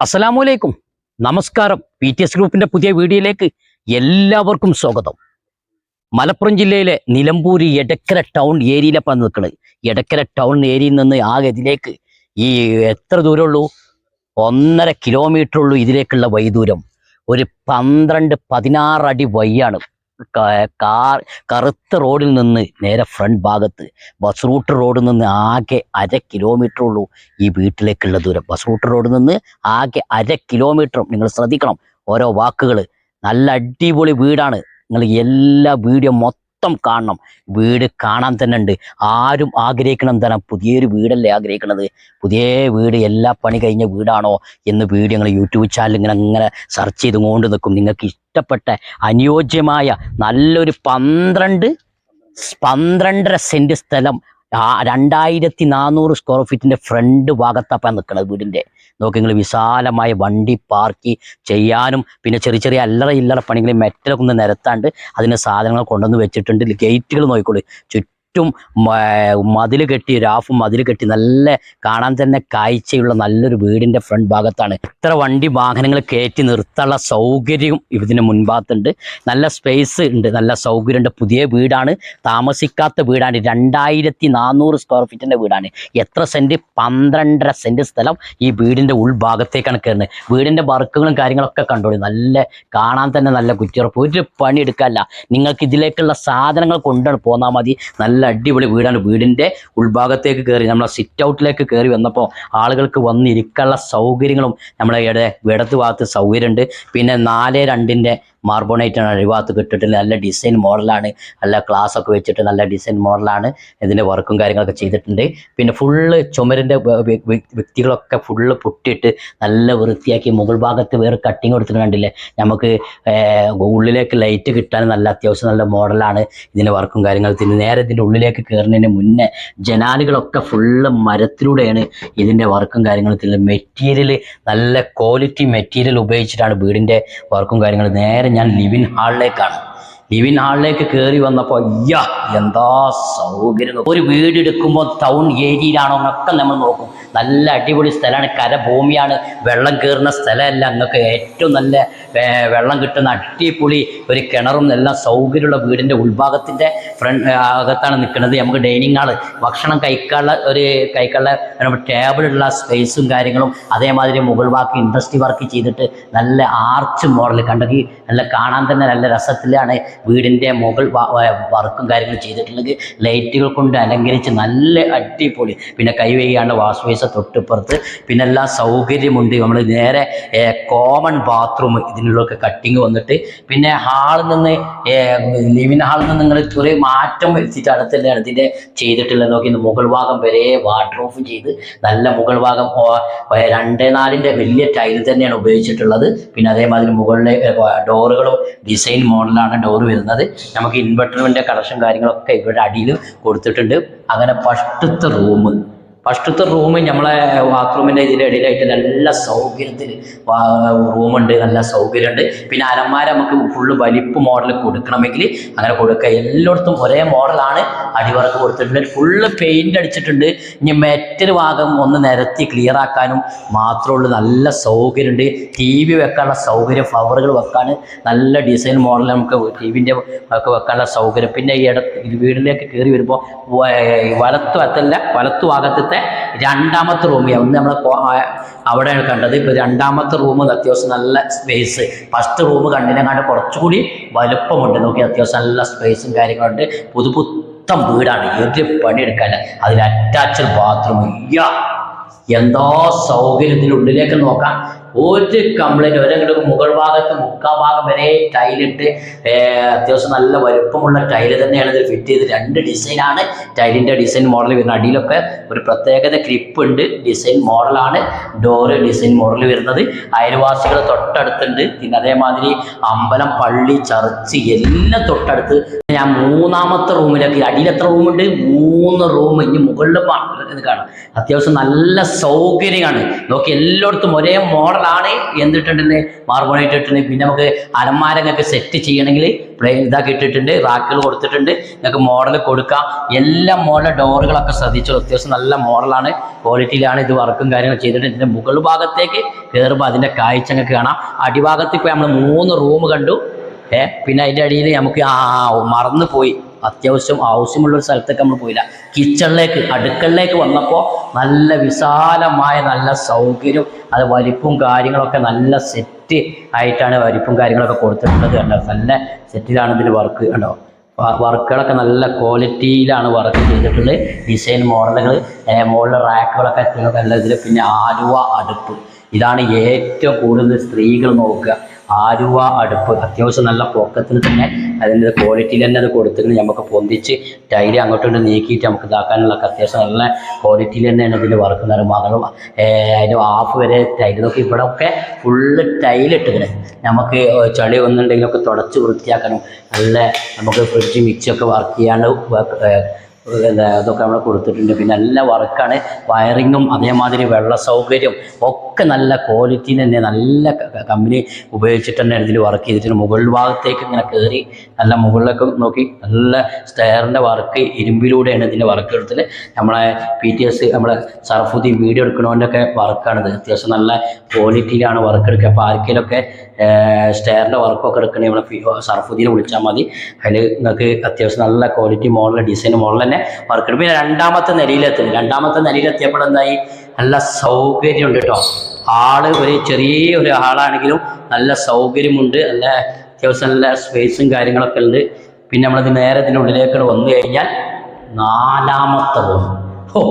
അസ്സലാമലൈക്കും നമസ്കാരം. P T S ഗ്രൂപ്പിന്റെ പുതിയ വീഡിയോയിലേക്ക് എല്ലാവർക്കും സ്വാഗതം. മലപ്പുറം ജില്ലയിലെ നിലമ്പൂർ എടക്കര ടൗൺ ഏരിയയിലാണ് നിൽക്കുന്നത് എടക്കര ടൗൺ ഏരിയയിൽ നിന്ന് ആകെ ഇതിലേക്ക് ഈ എത്ര ദൂരമുള്ളൂ? ഒന്നര കിലോമീറ്റർ ഉള്ളൂ ഇതിലേക്കുള്ള വൈദൂരം. ഒരു പന്ത്രണ്ട് പതിനാറ് അടി വഴിയാണ്. കാർ കറുത്ത റോഡിൽ നിന്ന് നേരെ ഫ്രണ്ട് ഭാഗത്ത്. ബസ് റൂട്ട് റോഡിൽ നിന്ന് ആകെ അര കിലോമീറ്റർ ഉള്ളൂ ഈ വീട്ടിലേക്കുള്ള ദൂരം. ബസ് റൂട്ട് റോഡിൽ നിന്ന് ആകെ അര കിലോമീറ്ററും നിങ്ങൾ ശ്രദ്ധിക്കണം. ഓരോ വാക്കുകൾ നല്ല അടിപൊളി വീടാണ്. നിങ്ങൾ എല്ലാ വീഡിയോ മൊത്തം കാണണം. വീട് കാണാൻ തന്നെ ഉണ്ട്. ആരും ആഗ്രഹിക്കണം എന്താണ്? പുതിയൊരു വീടല്ലേ ആഗ്രഹിക്കണത്? പുതിയ വീട് എല്ലാ പണി കഴിഞ്ഞ വീടാണോ എന്ന് വീട് ഞങ്ങൾ യൂട്യൂബ് ചാനൽ ഇങ്ങനെ അങ്ങനെ സെർച്ച് ചെയ്തുകൊണ്ട് നിൽക്കും. നിങ്ങൾക്ക് ഇഷ്ടപ്പെട്ട അനുയോജ്യമായ നല്ലൊരു പന്ത്രണ്ട് പന്ത്രണ്ടര സെന്റ് സ്ഥലം ആ രണ്ടായിരത്തി നാനൂറ് സ്ക്വയർ ഫീറ്റിന്റെ ഫ്രണ്ട് ഭാഗത്തപ്പം നിൽക്കുന്നത് വീടിന്റെ. നോക്കി നിങ്ങൾ വിശാലമായ വണ്ടി പാർക്ക് ചെയ്യാനും പിന്നെ ചെറിയ ചെറിയ അല്ലറ ഇല്ലറ പണികൾ മെറ്റലൊക്കെ ഒന്ന് നിരത്താണ്ട് അതിന് സാധനങ്ങൾ കൊണ്ടുവന്ന് വെച്ചിട്ടുണ്ട്. ഗേറ്റുകൾ നോക്കിക്കോളൂ. ചുറ്റും മതിൽ കെട്ടി രാഫും മതിൽ കെട്ടി നല്ല കാണാൻ തന്നെ കാഴ്ചയുള്ള നല്ലൊരു വീടിന്റെ ഫ്രണ്ട് ഭാഗത്താണ്. ഇത്ര വണ്ടി വാഹനങ്ങൾ കയറ്റി നിർത്താനുള്ള സൗകര്യവും ഇതിന് മുൻഭാഗത്തുണ്ട്. നല്ല സ്പേസ് ഉണ്ട് നല്ല സൗകര്യമുണ്ട്. പുതിയ വീടാണ് താമസിക്കാത്ത വീടാണ്. രണ്ടായിരത്തി നാനൂറ് സ്ക്വയർ ഫീറ്റിന്റെ വീടാണ്. എത്ര സെന്റ് പന്ത്രണ്ടര സെന്റ് സ്ഥലം ഈ വീടിന്റെ ഉൾഭാഗത്തേക്കാണ് കയറുന്നത്. വീടിന്റെ വർക്കുകളും കാര്യങ്ങളൊക്കെ കണ്ടോളൂ. നല്ല കാണാൻ തന്നെ നല്ല കുറ്റിയുറപ്പ്. ഒരു പണി എടുക്കാല്ല നിങ്ങൾക്ക് ഇതിലേക്കുള്ള സാധനങ്ങൾ കൊണ്ടാണ് മതി. നല്ല അടിപൊളി വീടാണ്. വീടിന്റെ ഉൾഭാഗത്തേക്ക് കയറി നമ്മളെ സിറ്റ് ഔട്ടിലേക്ക് കയറി വന്നപ്പോൾ ആളുകൾക്ക് വന്നിരിക്കാനുള്ള സൗകര്യങ്ങളും നമ്മളെ ഇവിടെ ഇടത്ത് ഭാഗത്ത് സൗകര്യമുണ്ട്. പിന്നെ നാല് രണ്ടിന്റെ മാർബോണൈറ്റാണ് അഴിവാത്ത് കിട്ടിയിട്ട് നല്ല ഡിസൈൻ മോഡലാണ് നല്ല ക്ലാസ് ഒക്കെ വെച്ചിട്ട് നല്ല ഡിസൈൻ മോഡലാണ് ഇതിന്റെ വർക്കും കാര്യങ്ങളൊക്കെ ചെയ്തിട്ടുണ്ട്. പിന്നെ ഫുള്ള് ചുമരിന്റെ വ്യക്തികളൊക്കെ ഫുള്ള് പൊട്ടിയിട്ട് നല്ല വൃത്തിയാക്കി മുകൾ ഭാഗത്ത് വേറെ കട്ടിങ് കൊടുത്തിട്ട് കണ്ടില്ലേ? നമുക്ക് ഉള്ളിലേക്ക് ലൈറ്റ് കിട്ടാൻ നല്ല അത്യാവശ്യം നല്ല മോഡലാണ് ഇതിന്റെ വർക്കും കാര്യങ്ങളും. നേരെ ഇതിന്റെ ഉള്ളിലേക്ക് കയറുന്നതിന് മുന്നേ ജനാലുകളൊക്കെ ഫുള്ള് മരത്തിലൂടെയാണ് ഇതിന്റെ വർക്കും കാര്യങ്ങളും മെറ്റീരിയൽ നല്ല ക്വാളിറ്റി മെറ്റീരിയൽ ഉപയോഗിച്ചിട്ടാണ് വീടിന്റെ വർക്കും കാര്യങ്ങളും. നേരെ ഞാൻ ലിവിൻ ഹാളിലേക്കാണ്. ലിവിൻ ഹാളിലേക്ക് കയറി വന്നപ്പോൾ അയ്യാ എന്താ സൗകര്യം ഒരു വീട് എടുക്കുമ്പോൾ ടൗൺ ഏരിയയിലാണോ എന്നൊക്കെ നമ്മൾ നോക്കും. നല്ല അടിപൊളി സ്ഥലമാണ് കരഭൂമിയാണ്. വെള്ളം കയറുന്ന സ്ഥലമല്ല. നിങ്ങൾക്ക് ഏറ്റവും നല്ല വെള്ളം കിട്ടുന്ന അടിപൊളി ഒരു കിണറും എല്ലാം സൗകര്യമുള്ള വീടിന്റെ ഉൾഭാഗത്തിന്റെ ഫ്രണ്ട് അകത്താണ് നിൽക്കുന്നത്. നമുക്ക് ഡൈനിങ് ഹാൾ ഭക്ഷണം കഴിക്കാനുള്ള ഒരു കഴിക്കാനുള്ള ടേബിളുള്ള സ്പേസും കാര്യങ്ങളും അതേമാതിരി മുകൾ വാക്ക് ഇൻഡസ്ട്രി വർക്ക് ചെയ്തിട്ട് നല്ല ആർച്ച് മോഡൽ കണ്ടെങ്കിൽ നല്ല കാണാൻ തന്നെ നല്ല രസത്തിലാണ്. വീടിന്റെ മുകൾ വർക്കും കാര്യങ്ങളും ചെയ്തിട്ടുള്ളത് ലൈറ്റുകൾ കൊണ്ട് അലങ്കരിച്ച് നല്ല അടിപൊളി. പിന്നെ കൈവയ്യാണ്ട് വാഷ് ബേസ് തൊട്ടിപ്പുറത്ത്. പിന്നെ എല്ലാ സൗകര്യമുണ്ട്. നമ്മൾ നേരെ കോമൺ ബാത്റൂം ഇതിനുള്ളൊക്കെ കട്ടിങ് വന്നിട്ട്. പിന്നെ ഹാളിൽ നിന്ന് ലിവിൻ ഹാളിൽ നിന്ന് നിങ്ങൾ ചെറിയ മാറ്റം വരുത്തിയിട്ട് അടുത്തന്നെയാണ് ഇതിന്റെ ചെയ്തിട്ടുള്ളത്. നോക്കി മുകൾ ഭാഗം വരെ ഓഫ് ചെയ്ത് നല്ല മുകൾ ഭാഗം രണ്ടേ നാലിന്റെ വലിയ ടൈൽ തന്നെയാണ് ഉപയോഗിച്ചിട്ടുള്ളത്. പിന്നെ അതേമാതിരി മുകളിലെ ഡോറുകളും ഡിസൈൻ മോഡലാണ് ഡോറ് വരുന്നത്. നമുക്ക് ഇൻവെർട്ടറിന്റെ കണക്ഷൻ കാര്യങ്ങളൊക്കെ ഇവിടെ അടിയിൽ കൊടുത്തിട്ടുണ്ട്. അങ്ങനെ ഫസ്റ്റത്തെ റൂം ഫസ്റ്റത്തെ റൂം നമ്മളെ ബാത്റൂമിന്റെ ഇതിന്റെ ഇടയിലായിട്ട് നല്ല സൗകര്യത്തിൽ റൂമുണ്ട് നല്ല സൗകര്യമുണ്ട്. പിന്നെ അലമാര നമുക്ക് ഫുള്ള് വലിപ്പ് മോഡൽ കൊടുക്കണമെങ്കിൽ അങ്ങനെ കൊടുക്കുക. എല്ലായിടത്തും ഒരേ മോഡലാണ് അടിവർക്ക് കൊടുത്തിട്ടുണ്ട്. ഫുള്ള് പെയിന്റ് അടിച്ചിട്ടുണ്ട്. ഇനി മെറ്റൽ ഭാഗം ഒന്ന് നിരത്തി ക്ലിയർ ആക്കാനും മാത്രമേ ഉള്ളൂ. നല്ല സൗകര്യമുണ്ട്. ടി വി വെക്കാനുള്ള സൗകര്യം ഫ്ലവറുകൾ വെക്കാൻ നല്ല ഡിസൈൻ മോഡൽ നമുക്ക് ടി വിന്റെ ഒക്കെ വെക്കാനുള്ള സൗകര്യം. പിന്നെ ഈ ഇട വീടിലേക്ക് കയറി വരുമ്പോൾ വലത്തു അത്തല്ല വലത്തു ഭാഗത്തത്തെ രണ്ടാമത്തെ റൂം ഒന്ന് നമ്മൾ അവിടെയാണ് കണ്ടത്. ഇപ്പോൾ രണ്ടാമത്തെ റൂം അത്യാവശ്യം നല്ല സ്പേസ് ഫസ്റ്റ് റൂം കണ്ടിനെങ്ങാണ്ട് കുറച്ചുകൂടി വലുപ്പമുണ്ട്. നോക്കി അത്യാവശ്യം നല്ല സ്പേസും കാര്യങ്ങളുണ്ട്. പുതു പുത്തം വീടാണ്. ഏത് പണിയെടുക്കാൻ അതിൽ അറ്റാച്ച്ഡ് ബാത്റൂം എന്തോ സൗകര്യത്തിന് ഉള്ളിലേക്ക് നോക്കാം. ഒരു കംപ്ലൈന്റ് ഒരങ്ങോട്ട് മുകൾ ഭാഗത്ത് മുക്കാ ഭാഗം വരെ ടൈലിട്ട് അത്യാവശ്യം നല്ല വലുപ്പമുള്ള ടൈൽ തന്നെയാണ് ഇത് ഫിറ്റ് ചെയ്ത് രണ്ട് ഡിസൈനാണ് ടൈലിന്റെ ഡിസൈൻ മോഡൽ വരുന്നത്. അടിയിലൊക്കെ ഒരു പ്രത്യേകത ക്ലിപ്പ് ഉണ്ട്. ഡിസൈൻ മോഡലാണ് ഡോറ് ഡിസൈൻ മോഡൽ വരുന്നത്. അയൽവാസികൾ തൊട്ടടുത്തുണ്ട്. പിന്നെ അതേമാതിരി അമ്പലം പള്ളി ചർച്ച് എല്ലാം തൊട്ടടുത്ത് ഞാൻ മൂന്നാമത്തെ റൂമിലേക്ക് അടിയിൽ എത്ര റൂമുണ്ട്? മൂന്ന് റൂം ഇനി മുകളിൽ ഇത് കാണാം. അത്യാവശ്യം നല്ല സൗകര്യമാണ്. നോക്കി എല്ലായിടത്തും ഒരേ മോഡലാണ് എന്തിട്ടുണ്ട് മാർബോണേറ്റ് ഇട്ടിട്ടുണ്ട് പിന്നെ നമുക്ക് അലമാരങ്ങൾക്ക് സെറ്റ് ചെയ്യണമെങ്കിൽ പ്ലെയിൻ ഇതാക്കി ഇട്ടിട്ടുണ്ട് റാക്കുകൾ കൊടുത്തിട്ടുണ്ട്. നിങ്ങൾക്ക് മോഡൽ കൊടുക്കാം. എല്ലാ മോഡൽ ഡോറുകളൊക്കെ ശ്രദ്ധിച്ചോളൂ. അത്യാവശ്യം നല്ല മോഡലാണ്. ക്വാളിറ്റിയിലാണ് ഇത് വർക്കും കാര്യങ്ങളും ചെയ്തിട്ടുണ്ട്. ഇതിന്റെ മുകൾ ഭാഗത്തേക്ക് കയറുമ്പോൾ അതിന്റെ കാഴ്ച കാണാം. അടിഭാഗത്ത് ഇപ്പോൾ നമ്മൾ മൂന്ന് റൂം കണ്ടു. ഏ? പിന്നെ അതിന്റെ അടിയിൽ നമുക്ക് ആ മറന്നു പോയി. അത്യാവശ്യം ആവശ്യമുള്ളൊരു സ്ഥലത്തേക്ക് നമ്മൾ പോയില്ല. കിച്ചണിലേക്ക് അടുക്കളിലേക്ക് വന്നപ്പോൾ നല്ല വിശാലമായ നല്ല സൗകര്യം അത് വലിപ്പും കാര്യങ്ങളൊക്കെ നല്ല സെറ്റ് ആയിട്ടാണ് വലിപ്പും കാര്യങ്ങളൊക്കെ കൊടുത്തിട്ടുള്ളത് കണ്ടോ? നല്ല സെറ്റിലാണ് ഇതിന്റെ വർക്ക് കണ്ടോ? വർക്കുകളൊക്കെ നല്ല ക്വാളിറ്റിയിലാണ് വർക്ക് ചെയ്തിട്ടുള്ളത്. ഡിസൈൻ മോഡലുകൾ മോഡൽ റാക്കുകളൊക്കെ നല്ല ഇതിൽ പിന്നെ ആലുവ അടുപ്പ്. ഇതാണ് ഏറ്റവും കൂടുതൽ സ്ത്രീകൾ നോക്കുക. ആലുവ അടുപ്പ് അത്യാവശ്യം നല്ല പൊക്കത്തിന് തന്നെ അതിന്റെ ക്വാളിറ്റിയിൽ തന്നെ അത് കൊടുത്തിട്ട് നമുക്ക് പൊന്തിച്ച് ടൈൽ അങ്ങോട്ടും നീക്കിയിട്ട് നമുക്ക് ഇതാക്കാനുള്ള അത്യാവശ്യം നല്ല ക്വാളിറ്റിയിൽ തന്നെയാണ് ഇതിന്റെ വർക്ക് മകളും അതിന്റെ ഹാഫ് വരെ ടൈൽ നോക്കി ഇവിടെ ഒക്കെ ഫുള്ള് ടൈലിട്ടിങ്ങനെ നമുക്ക് ചളി ഒന്നുണ്ടെങ്കിലൊക്കെ തുടച്ച് വൃത്തിയാക്കണം. നല്ല നമുക്ക് ഫ്രിഡ്ജ് മിക്സിയൊക്കെ വർക്ക് ചെയ്യാണ്ട് എന്താ അതൊക്കെ നമ്മൾ കൊടുത്തിട്ടുണ്ട്. പിന്നെ നല്ല വർക്കാണ് വയറിങ്ങും അതേമാതിരി വെള്ള സൗകര്യം ഒക്കെ നല്ല ക്വാളിറ്റിയിൽ തന്നെ നല്ല കമ്പനി ഉപയോഗിച്ചിട്ട് തന്നെ ഇതിൽ വർക്ക് ചെയ്തിട്ടുണ്ട്. മുകൾ ഭാഗത്തേക്ക് ഇങ്ങനെ കയറി നല്ല മുകളിലൊക്കെ നോക്കി നല്ല സ്റ്റെയറിന്റെ വർക്ക് ഇരുമ്പിലൂടെയാണ് ഇതിന്റെ വർക്ക് എടുത്തത്. നമ്മളെ പി ടി എസ് നമ്മളെ സർഫുദ്ദീൻ വീഡിയോ എടുക്കണവന്റെയൊക്കെ വർക്കാണിത് അത്യാവശ്യം നല്ല ക്വാളിറ്റിയിലാണ് വർക്ക് എടുക്കുക. അപ്പോൾ ആർക്കെങ്കിലുമൊക്കെ സ്റ്റെയറിന്റെ വർക്കൊക്കെ എടുക്കണേ നമ്മളെ സർഫുദ്ദീനെ വിളിച്ചാൽ മതി. അതിൽ നിങ്ങൾക്ക് അത്യാവശ്യം നല്ല ക്വാളിറ്റി മോഡൽ ഡിസൈൻ മോഡൽ തന്നെ എടുക്കും പിന്നെ രണ്ടാമത്തെ നിലയിലെത്തും രണ്ടാമത്തെ നിലയിലെത്തിയപ്പോൾ എന്തായി? നല്ല സൗകര്യമുണ്ട് കേട്ടോ. ആൾ ഒരു ചെറിയ ഒരു ആളാണെങ്കിലും നല്ല സൗകര്യമുണ്ട്. നല്ല അത്യാവശ്യം നല്ല സ്പേസും കാര്യങ്ങളൊക്കെ ഉണ്ട്. പിന്നെ നമ്മളത് നേരെ ഇതിന്റെ ഉള്ളിലേക്ക് വന്നു കഴിഞ്ഞാൽ നാലാമത്തെ റൂം ഹോ.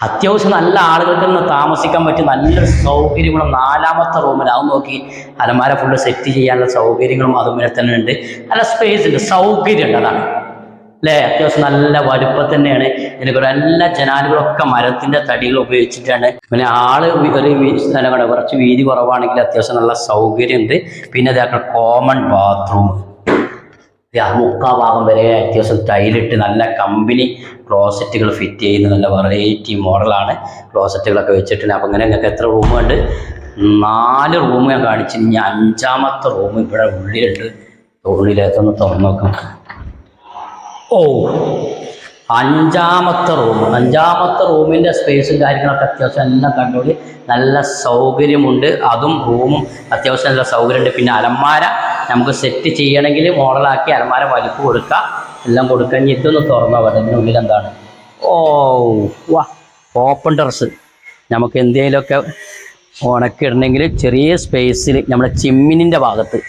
അത്യാവശ്യം നല്ല ആളുകൾക്ക് നിന്ന് താമസിക്കാൻ പറ്റിയ നല്ല സൗകര്യങ്ങളും നാലാമത്തെ റൂമിൽ അത് നോക്കി അലമാര ഫുള്ള് സെറ്റ് ചെയ്യാനുള്ള സൗകര്യങ്ങളും അതുപോലെ തന്നെ ഉണ്ട്. നല്ല സ്പേസ് ഉണ്ട്. സൗകര്യം ഉണ്ട് അതാണ്. അല്ലേ? അത്യാവശ്യം നല്ല വലുപ്പം തന്നെയാണ്. ഇതിന് കുറെ എല്ലാ ജനാലുകളൊക്കെ മരത്തിന്റെ തടികൾ ഉപയോഗിച്ചിട്ടാണ്. പിന്നെ ആൾ ഒരു സ്ഥലമാണ് കുറച്ച് വീതി കുറവാണെങ്കിൽ അത്യാവശ്യം നല്ല സൗകര്യമുണ്ട്. പിന്നെ ഇതാക്കണം കോമൺ ബാത്റൂം മുക്കാ ഭാഗം വരെ അത്യാവശ്യം ടൈലിട്ട് നല്ല കമ്പനി ക്ലോസറ്റുകൾ ഫിറ്റ് ചെയ്യുന്ന നല്ല വെറൈറ്റി മോഡലാണ് ക്ലോസറ്റുകളൊക്കെ വെച്ചിട്ടുണ്ട്. അപ്പം ഇങ്ങനെ നിങ്ങൾക്ക് എത്ര റൂമുണ്ട് നാല് റൂം ഞാൻ കാണിച്ചു ഇനി അഞ്ചാമത്തെ റൂം ഇവിടെ ഉള്ളിലുണ്ട്. ഉള്ളിലേക്കൊന്ന് തുറന്നു നോക്കാം. ഓ. അഞ്ചാമത്തെ റൂം. അഞ്ചാമത്തെ റൂമിന്റെ സ്പേസും കാര്യങ്ങളൊക്കെ അത്യാവശ്യം എല്ലാം കണ്ടുപിടി നല്ല സൗകര്യമുണ്ട്. അതും റൂമും അത്യാവശ്യം നല്ല സൗകര്യമുണ്ട്. പിന്നെ അലമാര നമുക്ക് സെറ്റ് ചെയ്യണമെങ്കിൽ മോഡലാക്കി അലമാര വലിപ്പ് കൊടുക്കാം എല്ലാം കൊടുക്കാൻ ഇതൊന്ന് തുറന്നാൽ മതി. അതിനുള്ളിൽ എന്താണ്? ഓ വാ. ഓപ്പൺ ടെറസ് നമുക്ക് എന്തെങ്കിലുമൊക്കെ ഉണക്കിടണമെങ്കിൽ ചെറിയ സ്പേസിൽ നമ്മുടെ ചിമ്മിനിന്റെ ഭാഗത്ത്.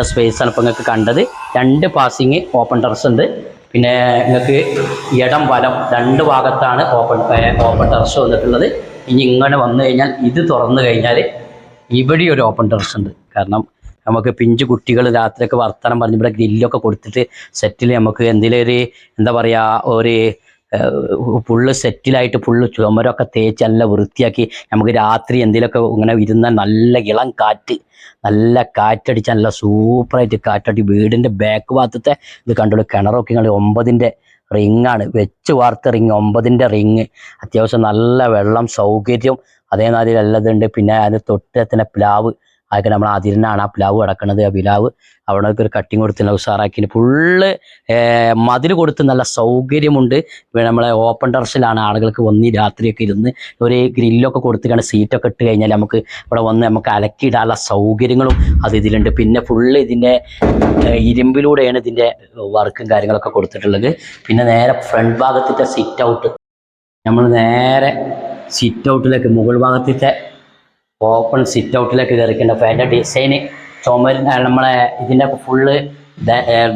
സ്പേസാണ് ഇപ്പോൾ നിങ്ങൾക്ക് കണ്ടത്. രണ്ട് പാസിങ് ഓപ്പൺ ടെറസ് ഉണ്ട്. പിന്നെ നിങ്ങൾക്ക് ഇടം വലം രണ്ട് ഭാഗത്താണ് ഓപ്പൺ ഓപ്പൺ ടെറസ് വന്നിട്ടുള്ളത്. ഇനി ഇങ്ങനെ വന്നു കഴിഞ്ഞാൽ ഇത് തുറന്നു കഴിഞ്ഞാൽ ഇവിടെ ഒരു ഓപ്പൺ ടെറസ് ഉണ്ട്. കാരണം നമുക്ക് പിഞ്ചു കുട്ടികൾ രാത്രിയൊക്കെ വർത്തമാനം പറഞ്ഞ് ഇവിടെ ഗ്രില്ലൊക്കെ കൊടുത്തിട്ട് സെറ്റിൽ നമുക്ക് എന്തെങ്കിലും ഒരു എന്താ പറയുക ഒരു ഫുള്ള് സെറ്റിലായിട്ട് ഫുള്ള് ചുമരൊക്കെ തേച്ച് നല്ല വൃത്തിയാക്കി നമുക്ക് രാത്രി എന്തെങ്കിലുമൊക്കെ ഇങ്ങനെ ഇരുന്ന നല്ല ഇളം കാറ്റ് നല്ല കാറ്റടിച്ച് നല്ല സൂപ്പറായിട്ട് കാറ്റടി വീടിന്റെ ബാക്ക് ഭാഗത്തെ ഇത് കണ്ടോളൂ കിണറൊക്കെ നിങ്ങൾ ഒമ്പതിന്റെ റിങ്ങാണ് വെച്ച് വാർത്ത റിങ് ഒമ്പതിന്റെ റിങ് അത്യാവശ്യം നല്ല വെള്ളം സൗകര്യം അതേമാതിരി നല്ലതുണ്ട് പിന്നെ അതിന് തൊട്ട് പ്ലാവ്. അതൊക്കെ നമ്മൾ അതിരിനാണ് ആ പ്ലാവ് കിടക്കുന്നത് ആ പിലാവ് അവിടെ ഒരു കട്ടിങ് കൊടുത്ത് നല്ല ഫുള്ള് മതിൽ കൊടുത്ത് നല്ല സൗകര്യമുണ്ട്. നമ്മളെ ഓപ്പൺ ടെറസിലാണ് ആളുകൾക്ക് വന്ന് രാത്രിയൊക്കെ ഇരുന്ന് ഒരു ഗ്രില്ലൊക്കെ കൊടുത്തിട്ടാണ് സീറ്റൊക്കെ ഇട്ട് കഴിഞ്ഞാൽ നമുക്ക് ഇവിടെ വന്ന് നമുക്ക് അലക്കിയിടാനുള്ള സൗകര്യങ്ങളും അത് ഇതിലുണ്ട്. പിന്നെ ഫുള്ള് ഇതിന്റെ ഇരുമ്പിലൂടെയാണ് ഇതിന്റെ വർക്കും കാര്യങ്ങളൊക്കെ കൊടുത്തിട്ടുള്ളത്. പിന്നെ നേരെ ഫ്രണ്ട് ഭാഗത്തിന്റെ സിറ്റ് ഔട്ട് നമ്മൾ നേരെ സിറ്റ് ഔട്ടിലേക്ക് മുകൾ ഭാഗത്തിന്റെ ഓപ്പൺ സിറ്റ് ഔട്ടിലേക്ക് കയറിക്കേണ്ട അപ്പോൾ അതിന്റെ ഡിസൈന് ചുമരിന് നമ്മളെ ഇതിന്റെ ഫുള്ള്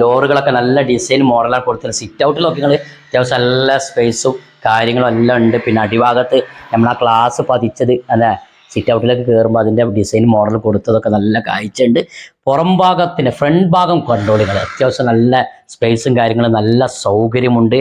ഡോറുകളൊക്കെ നല്ല ഡിസൈൻ മോഡലാണ് കൊടുത്തത് സിറ്റ് ഔട്ടിലൊക്കെ നിങ്ങൾ അത്യാവശ്യം നല്ല സ്പേസും കാര്യങ്ങളും എല്ലാം ഉണ്ട്. പിന്നെ അടിഭാഗത്ത് നമ്മൾ ആ ക്ലാസ് പതിച്ചത് അല്ലേ? സിറ്റ് ഔട്ടിലേക്ക് കയറുമ്പോൾ അതിന്റെ ഡിസൈൻ മോഡൽ കൊടുത്തതൊക്കെ നല്ല കാഴ്ചയുണ്ട്. പുറം ഭാഗത്തിന്റെ ഫ്രണ്ട് ഭാഗം കണ്ടോളികൾ അത്യാവശ്യം നല്ല സ്പേസും കാര്യങ്ങളും നല്ല സൗകര്യമുണ്ട്.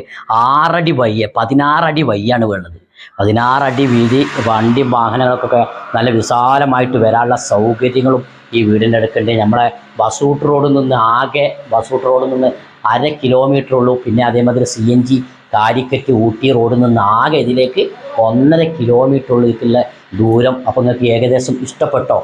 ആറടി വയ്യ പതിനാറടി വയ്യാണ് വേണ്ടത്. പതിനാറ് അടി വീതി വണ്ടി വാഹനങ്ങൾക്കൊക്കെ നല്ല വിശാലമായിട്ട് വരാനുള്ള സൗകര്യങ്ങളും ഈ വീടിന്റെ അടുക്കുണ്ട് നമ്മളെ ബസൂട്ട് റോഡിൽ നിന്ന് ആകെ ബസൂട്ട് റോഡിൽ നിന്ന് അര കിലോമീറ്റർ ഉള്ളൂ. പിന്നെ അതേമാതിരി C N G Calicut Ooty റോഡിൽ നിന്ന് ആകെ ഇതിലേക്ക് ഒന്നര കിലോമീറ്റർ ഉള്ളിലേക്കുള്ള ദൂരം. അപ്പോൾ നിങ്ങൾക്ക് ഏകദേശം ഇഷ്ടപ്പെട്ടോ?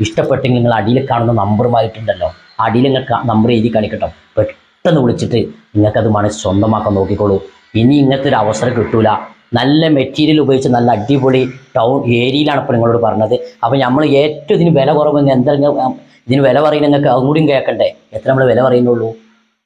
ഇഷ്ടപ്പെട്ടെങ്കിൽ നിങ്ങൾ അടിയിൽ കാണുന്ന നമ്പറുമായിട്ടുണ്ടല്ലോ. അടിയിൽ നിങ്ങൾക്ക് നമ്പർ എഴുതി കാണിക്കട്ടോ. പെട്ടെന്ന് വിളിച്ചിട്ട് നിങ്ങൾക്കത് മനസ്സ് സ്വന്തമാക്കാൻ നോക്കിക്കോളൂ. ഇനി ഇങ്ങനത്തെ ഒരു അവസരം കിട്ടൂല. നല്ല മെറ്റീരിയൽ ഉപയോഗിച്ച് നല്ല അടിപൊളി ടൗൺ ഏരിയയിലാണ് ഇപ്പോൾ നിങ്ങളോട് പറഞ്ഞത്. അപ്പോൾ നമ്മൾ ഏറ്റവും ഇതിന് വില കുറവെന്ന് എന്തെങ്കിലും ഇതിന് വില പറയുന്ന നിങ്ങൾക്ക് കൂടിയും കേൾക്കണ്ടേ? എത്ര നമ്മൾ വില പറയുന്നുള്ളൂ?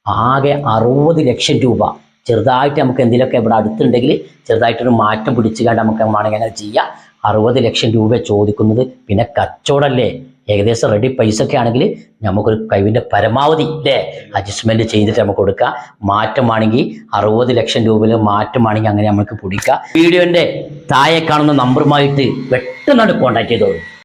ആകെ അറുപത് ലക്ഷം രൂപ. ചെറുതായിട്ട് നമുക്ക് എന്തെങ്കിലുമൊക്കെ ഇവിടെ അടുത്തുണ്ടെങ്കിൽ ചെറുതായിട്ടൊരു മാറ്റം പിടിച്ചുകൊണ്ട് നമുക്ക് വേണമെങ്കിൽ അങ്ങനെ ചെയ്യാം. അറുപത് ലക്ഷം രൂപ ചോദിക്കുന്നത് പിന്നെ കച്ചവടമല്ലേ ഏകദേശം റെഡി പൈസ ഒക്കെ ആണെങ്കിൽ നമുക്കൊരു കഴിവിന്റെ പരമാവധി അല്ലേ അഡ്ജസ്റ്റ്മെന്റ് ചെയ്തിട്ട് നമുക്ക് കൊടുക്കാം. മാറ്റമാണെങ്കിൽ അറുപത് ലക്ഷം രൂപയിൽ മാറ്റമാണെങ്കിൽ അങ്ങനെ നമുക്ക് പിടിക്കാം. വീഡിയോന്റെ താഴെ കാണുന്ന നമ്പറുമായിട്ട് പെട്ടെന്നാണ് കോൺടാക്ട് ചെയ്തോളൂ.